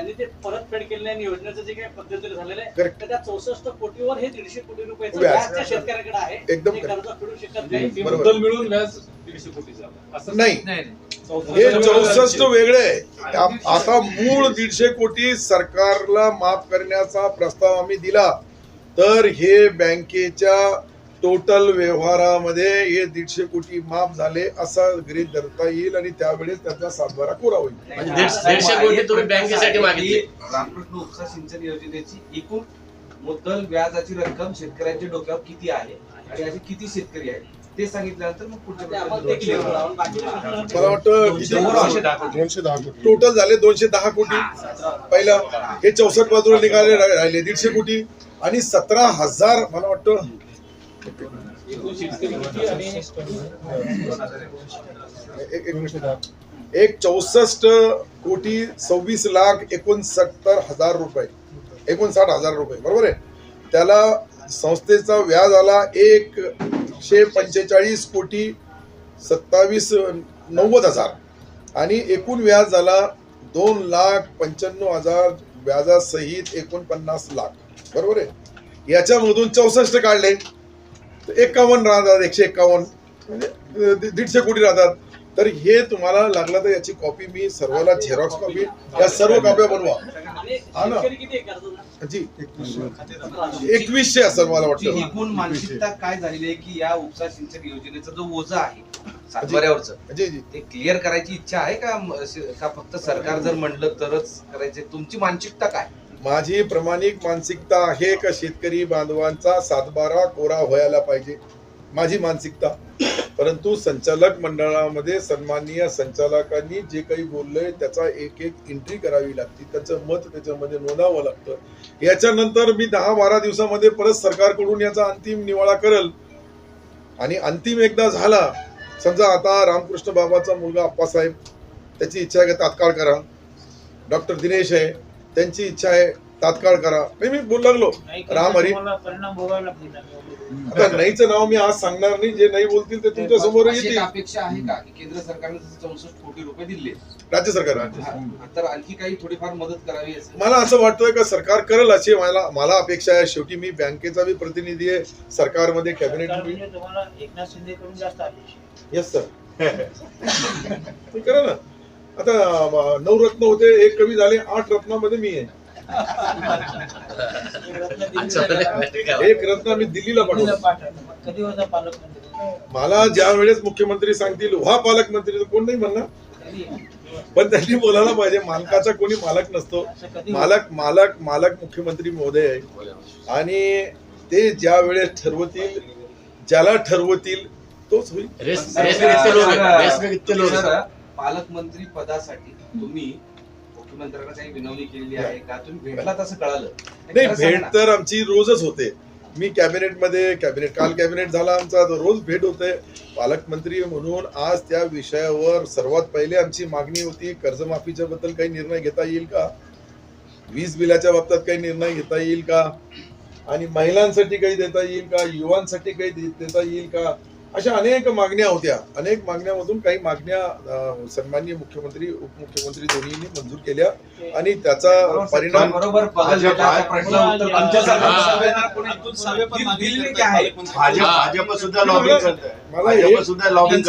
त्यांनी ते परतफेड केलेल्या आणि योजनेचं जे काही पद्धतीने झालेलं आहे Correct. तर त्या चौसष्ट कोटीवर हे दीडशे कोटी रुपयाचं व्याज. व्याज त्या शेतकऱ्याकडे आहे. एकदम ते correct. कर्ज फेडू शकत नाही. ती बरोबर. मुद्दल मिळून व्याज दीडशे कोटी असं नाही. नाही. हे चौसष्ट वेगळे आहे. आता मूळ दीडशे कोटी सरकारला माफ करण्याचा प्रस्ताव आम्ही दिला. तर हे बँकेच्या टोटल व्यवहारामध्ये हे दीडशे कोटी माफ झाले असा गृहीत धरता येईल आणि त्यावेळेस त्याचा सातबारा कोरा होईल. म्हणजे दीडशे दीडशे कोटी तुम्ही बँकेसाठी मागितले. रामकृष्ण उपसा सिंचन योजनेची एकूण मुद्दल व्याजाची रक्कम शेतकऱ्यांच्या डोक्यावर किती आहे आणि असे किती शेतकरी आहेत? ते सांगितल्यानंतर मग पुढच्या मला वाटतं दोनशे दहा कोटी. टोटल झाले दोनशे दहा कोटी. पहिलं हे चौसष्ट बाजूला निघाले राहिले दीडशे कोटी. आणि सतरा हजार मला वाटतं एक- चौसष्ट कोटी सव्वीस लाख एकोणसत्तर हजार रुपये. एकोणसाठ हजार रुपये. बरोबर आहे? त्याला संस्थेचा व्याज आला एकशे पंचेचाळीस कोटी सत्तावीस नव्वद हजार. आणि एकूण व्याज झाला दोन लाख पंच्याण्णव हजार व्याजासहित एकोणपन्नास लाख. बरोबर आहे? याच्यामधून चौसष्ट काढले. तर एकावन्न राहतात एकशे एकावन्न. म्हणजे दीडशे कोटी राहतात. तर हे तुम्हाला लागलं तर याची कॉपी मी सर्वांना झेरॉक्स कॉपी या सर्व कॉप्या बनवा. हा ना. जी एकवीसशे असं मला वाटतं. एकूण मानसिकता काय झालेली आहे की या उपसा सिंचन योजनेचा जो ओझा आहे सातबाऱ्यावरचं जी जी ते क्लिअर करायची इच्छा आहे का का फक्त सरकार जर म्हणलं तरच करायचे? तुमची मानसिकता काय? माझी प्रामाणिक मानसिकता आहे का शेतकरी बांधवांचा सातबारा कोरा व्हायला पाहिजे? माझी मानसिकता. परंतु संचालक मंडळामध्ये सन्माननीय संचालकांनी जे काही बोललंय त्याचा एक एक एंट्री करावी लागते. त्याचं मत त्याच्यामध्ये नोंदावं लागतं. याच्यानंतर मी दहा बारा दिवसामध्ये परत सरकारकडून याचा अंतिम निवाळा करल. आणि अंतिम एकदा झाला समजा आता रामकृष्ण बाबाचा मुलगा आप्पासाहेब त्याची इच्छा आहे तात्काळ करा. डॉक्टर दिनेश आहे. त्यांची इच्छा आहे तात्काळ करा. नाही मी बोलू लागलो. राम हरी. आता नाहीचं नाव मी आज सांगणार नाही. जे नाही बोलतील ते तुमच्यासमोर येतील. अपेक्षा आहे का? की केंद्र सरकारने चौसष्ट कोटी रुपये दिले. राज्य सरकार. तर आणखी काही थोडीफार मदत करावी असं मला असं वाटतंय का सरकार करेल अशी मला मला अपेक्षा आहे. शेवटी मी बँकेचा बी प्रतिनिधी आहे. सरकारमध्ये कॅबिनेट एकनाथ शिंदे कडून जास्त अपेक्षा येस सर करा ना. आता नऊ रत्न होते एक कमी झाले आठ रत्नामध्ये मी आहे एक रत्न मी दिल्लीला पालकमंत्री मला ज्या वेळेस मुख्यमंत्री सांगतील व्हा पालकमंत्री तर कोण नाही म्हणणार पण त्यांनी बोलायला पाहिजे मालकाचा कोणी मालक नसतो मालक मालक मालक मुख्यमंत्री महोदय आहे आणि ते ज्या वेळेस ठरवतील ज्याला ठरवतील तोच होईल पालकमंत्री पदासाठी तुम्ही मुख्यमंत्र्यांना काही विनवणी केलेली आहे का? तुम्ही भेटलात असं कळालं. नाही भेट. तर आमची रोजच होते. मी कॅबिनेटमध्ये कॅबिनेट काल कॅबिनेट झाला आमचा रोज भेट होते. पालकमंत्री म्हणून आज त्या विषयावर सर्वात पहिले आमची मागणी होती कर्जमाफीच्या बद्दल काही निर्णय घेता येईल का? वीज बिलाच्या बाबतीत काही निर्णय घेता येईल का? आणि महिलांसाठी काही देता येईल का? युवांसाठी काही देता येईल का? अशा अनेक मागण्या होत्या. अनेक मागण्यामधून काही मागण्या सन्माननीय मुख्यमंत्री उपमुख्यमंत्री दोन्हींनी मंजूर केल्या आणि त्याचा परिणाम बरोबर बगल बेटाचा प्रश्न उत्तर आमच्या दिल- दिल में क्या भाजप भाजप सुद्धा लॉबिंग करत आहे मला हे सुद्धा लॉबिंग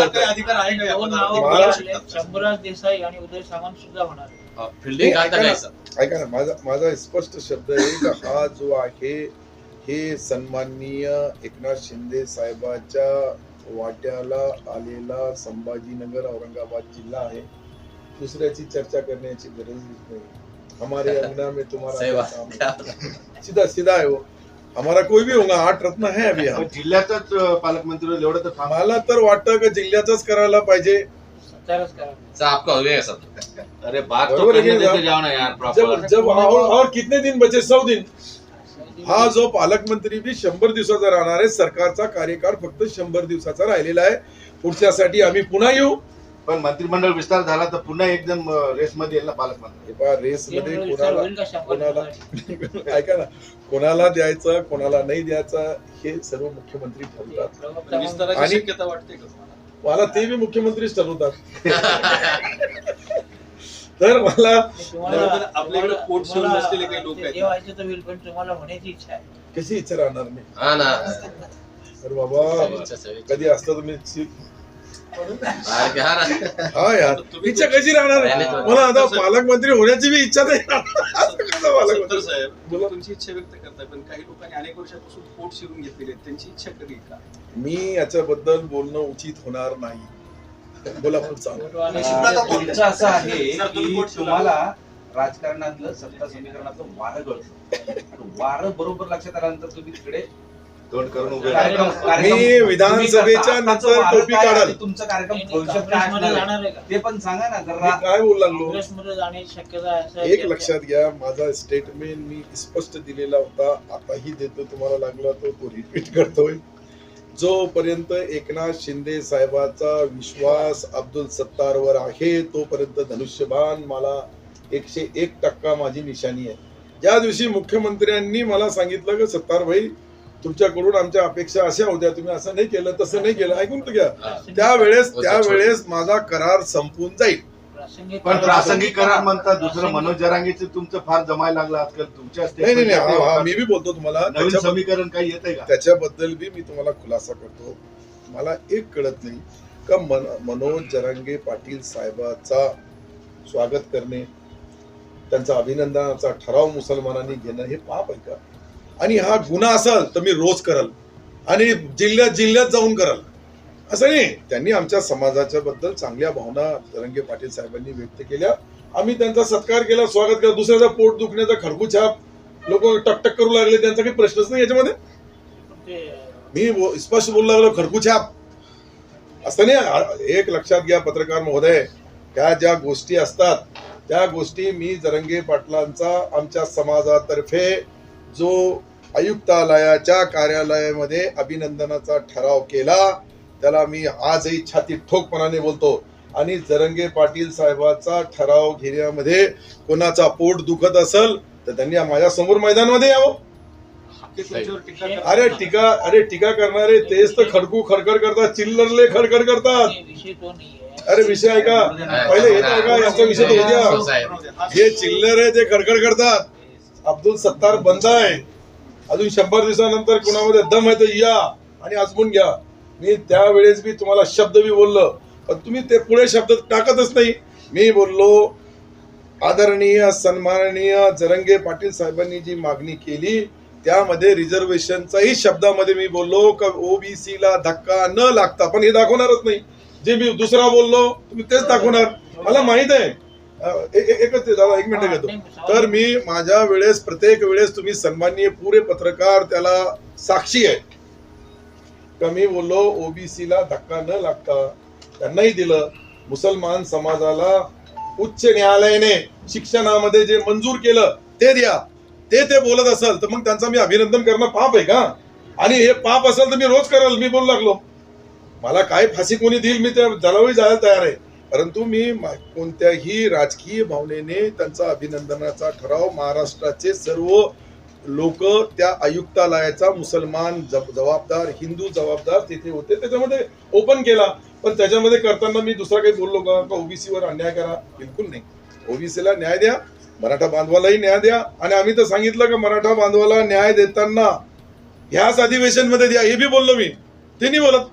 मला- शंभूराज देसाई आणि उदय सुद्धा होणार ऐका काय ना. सर ऐका ना. माझा माझा स्पष्ट शब्द आहे का? हा जो आहे हे सन्माननीय एकनाथ शिंदे साहेबाच्या वाट्याला आलेला संभाजीनगर औरंगाबाद जिल्हा आहे. दुसऱ्याची चर्चा करण्याची गरज नाही. हमारे अंगना में तुम्हारा है? सीधा सीधा है. वो हमारा कोई भी होगा आठ रत्न है अभी हम पण जिल्ह्यातच अं, पालकमंत्री एवढं तर थांब. मला तर वाटतं का जिल्ह्याचाच करायला पाहिजे. सत्तारच करा सर आपका हो गया अरे बात तो बरोबर आहे करने की देते नाही? जाओ ना यार जब जब और, और कितने दिन बचे? सौ दिन. हा जो पालकमंत्री बी शंभर दिवसाचा राहणार आहे सरकारचा कार्यकाळ फक्त शंभर दिवसाचा राहिलेला आहे. पुढच्यासाठी आम्ही पुन्हा येऊ. पण मंत्रिमंडळ विस्तार झाला तर पुन्हा एकदम रेस मध्ये येईल ना पालकमंत्री? हे पहा, रेस मध्ये कोणाला कोणाला? ऐका ना कोणाला द्यायचं कोणाला नाही द्यायचं हे सर्व मुख्यमंत्री ठरवतात. आणि- शक्यता वाटते का तुम्हाला? मला ते बी मुख्यमंत्रीच ठरवतात. तर मला आपल्याकडे पोट शिवून बसलेले काही लोक ते आहेत. जे व्हायचं तर होईल पण तुम्हाला होण्याची इच्छा आहे. कशी इच्छा राहणार नाही हा ना. तर बाबा. कधी असतं तुम्ही. हा यार इच्छा कशी राहणार? मला आता पालकमंत्री होण्याची बी इच्छा नाही साहेब तुमची इच्छा व्यक्त करताय पण काही लोकांनी अनेक वर्षापासून पोट घेतलेले आहेत. त्यांची इच्छा कधी का? मी याच्याबद्दल बोलणं उचित होणार नाही. बोला पुढचा फोटोवाले तुमचं असं आहे की. तुम्हाला राजकारणातलं सत्ता समीकरणातलं वारं आणि वारं बरोबर लक्षात आल्यानंतर तुम्ही तिकडे मी विधानसभेच्या. नंतर टोपी काढाल. तुमचा कार्यक्रम ते पण सांगा ना जरा. काय बोलू लागलो? काँग्रेसमध्ये जाण्याची शक्यता आहे असं एक लक्षात घ्या माझा स्टेटमेंट मी स्पष्ट दिलेला होता. आताही देतो तुम्हाला लागला तो तो रिपीट करतोय. जोपर्यंत एकनाथ शिंदे साहेबाचा विश्वास अब्दुल सत्तारवर आहे तोपर्यंत धनुष्यबाण मला एकशे एक टक्का माझी निशाणी आहे. ज्या दिवशी मुख्यमंत्र्यांनी मला सांगितलं की सत्तार भाई तुमच्याकडून आमच्या अपेक्षा अशा होत्या तुम्ही असं नाही केलं तसं नाही केलं. ऐकून तर घ्या. त्यावेळेस त्यावेळेस माझा करार संपून जाईल. पण प्रासंगिक करार म्हणतात दुसरं मनोज जरांगेचं तुमचं फार जमायला लागलं आजकाल. तुमच्या नाही नाही नाही. हा- हा, statement मी बी बोलतो तुम्हाला. नवीन त्याच्या- समीकरण काही येत आहे का? त्याच्याबद्दल बी मी तुम्हाला खुलासा करतो. मला एक कळत नाही का मन मनोज जरांगे पाटील साहेबाचा स्वागत करणे त्यांचा अभिनंदनाचा ठराव मुसलमानांनी घेणं हे पाप आहे का? आणि हा गुन्हा असेल तर मी रोज करल. आणि जिल्ह्यात जिल्ह्यात जाऊन करल. असं नाही. त्यांनी आमच्या समाजाच्या बद्दल चांगल्या भावना जरंगे पाटील साहेबांनी व्यक्त केल्या. आम्ही त्यांचा सत्कार केला स्वागत केला. दुसऱ्याचा पोट दुखण्याचा खडकूछाप लोक टकटक करू लागले. त्यांचा काही प्रश्नच नाही याच्यामध्ये. मी स्पष्ट बोलू लागलो खडकूछाप असं नाही. एक लक्षात घ्या पत्रकार महोदय त्या ज्या गोष्टी असतात त्या गोष्टी मी जरंगे पाटलांचा आमच्या समाजातर्फे जो आयुक्तालयाच्या कार्यालयामध्ये अभिनंदनाचा ठराव केला त्याला मी आजही छाती ठोकपणाने बोलतो. आणि जरंगे पाटील साहेबाचा ठराव घेण्यामध्ये कोणाचा पोट दुखत असेल तर त्यांनी माझ्यासमोर मैदानामध्ये यावं. अरे टीका अरे टीका करणारे तेच तर खडकू खडखड करतात चिल्लरले खडखड करतात. अरे विषय ऐका पहिले येत आहे का? याचा विषय तो द्या उद्या चिल्लर आहे ते खडखड करतात. अब्दुल सत्तार बंद आहे. अजून शंभर दिवसानंतर कुणामध्ये दम आहे तर या. आणि आजमून घ्या. मी त्यावेळेस बी तुम्हाला शब्द बी बोललो पण तुम्ही ते पुढे शब्द टाकतच नाही. मी बोललो आदरणीय सन्माननीय जरंगे पाटील साहेबांनी जी मागणी केली त्यामध्ये रिझर्वेशनचाही शब्दामध्ये मी बोललो का ओबीसी ला धक्का न लागता पण हे दाखवणारच नाही. जे मी दुसरा बोललो तुम्ही तेच दाखवणार. मला माहीत आहे. एकच ते दादा एक मिनिट घेतो. तर मी माझ्या वेळेस प्रत्येक वेळेस तुम्ही सन्माननीय पुरे पत्रकार त्याला साक्षी आहे. कमी बोललो ओबीसीला धक्का न लागता त्यांनाही दिलं. मुसलमान समाजाला उच्च न्यायालयाने शिक्षणामध्ये जे मंजूर केलं ते द्या. ते ते बोलत असेल तर मग त्यांचं मी अभिनंदन करणं पाप आहे का? आणि हे पाप असेल तर मी रोज करेल मी बोलू लागलो. मला काय फाशी कोणी देईल मी त्या जलावही जायला तयार आहे. परंतु मी कोणत्याही राजकीय भावनेने त्यांचा अभिनंदनाचा ठराव महाराष्ट्राचे सर्व लोक त्या आयुक्तालयाचा मुसलमान जबाबदार हिंदू जबाबदार तिथे होते. त्याच्यामध्ये ओपन केला. पण त्याच्यामध्ये करताना मी दुसरा काही बोललो का का ओबीसीवर अन्याय करा? बिलकुल नाही. ओबीसीला न्याय द्या मराठा बांधवालाही न्याय द्या. आणि आम्ही तर सांगितलं का मराठा बांधवाला न्याय देताना ह्याच अधिवेशनमध्ये द्या. हे बी बोललो मी. ते नाही बोलत.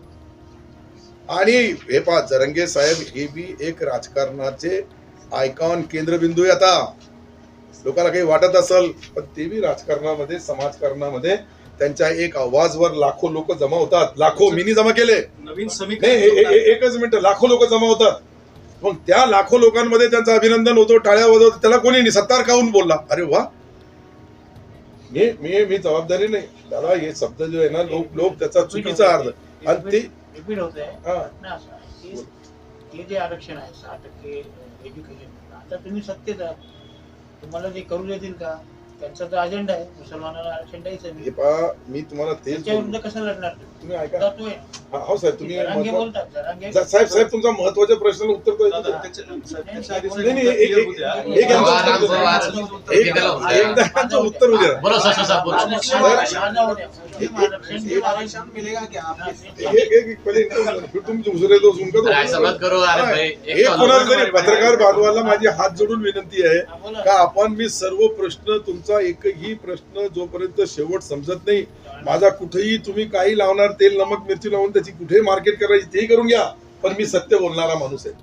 आणि हे पा जरंगे साहेब हे बी एक राजकारणाचे आयकॉन केंद्रबिंदू आहे आता. लोकांना काही वाटत असेल पण ते बी राजकारणामध्ये समाजकारणामध्ये त्यांच्या एक आवाजवर लाखो लोक जमा होतात. लाखो मिनी जमा केले. नवीन एकच मिनिट. लाखो लोक जमा होतात. मग त्या लाखो लोकांमध्ये त्यांचं अभिनंदन होतो टाळ्या वाजवतो त्याला कोणी नाही सत्तार काहून बोलला? अरे वा. मी मी मी जबाबदारी नाही. त्याला हे शब्द जो आहे ना लोक लोक त्याचा चुकीचा अर्थ. आणि ते हा. हे जे आरक्षण आहे सहा टक्के एज्युकेशन आता तुम्ही सत्तेत आहात. तुम्हाला ते करू देतील का? त्यांचा तर अजेंडा आहे. मुसलमानांना आरक्षण द्यायचं हे पहा मी तुम्हाला तेच बोललो. कसं लढणार? तुम्ही? तुम्ही ऐका. जातोय. हा, हो साहेब तुम्ही जरांगे महत्व- बोलतात जरांगे जा- साहेब साहेब तुमचा महत्त्वाच्या प्रश्नाला उत्तर तो नाही, नाही, एक- clear एक- होऊ द्या. एक यांचं आराम उत्तर करू, द्या. आराम. एक- एकाला होऊ द्या. एकदा यांचं उत्तर होऊ द्या बोलो सर सर बोलो आरक्षण माझा होण्या. मुस्लिम आरक्षण के बारे में- एक एक एक पहिले इथं फिर तुम दूसरे दोस्त उनका तो- अरे ऐसा मत करो अरे भाई एक एक तो कोणाला हल्ला तरी पत्रकार बांधवांना माझी हात जोडून विनंती आहे. का आपण मी सर्व प्रश्न तुमचा एकही प्रश्न जोपर्यंत शेवट समजत नाही माझा कुठेही तुम्ही काही लावणार तेल नमक मिरची लावून त्याची कुठेही मार्केट करायची तेही करून घ्या पण मी सत्य बोलणारा माणूस आहे.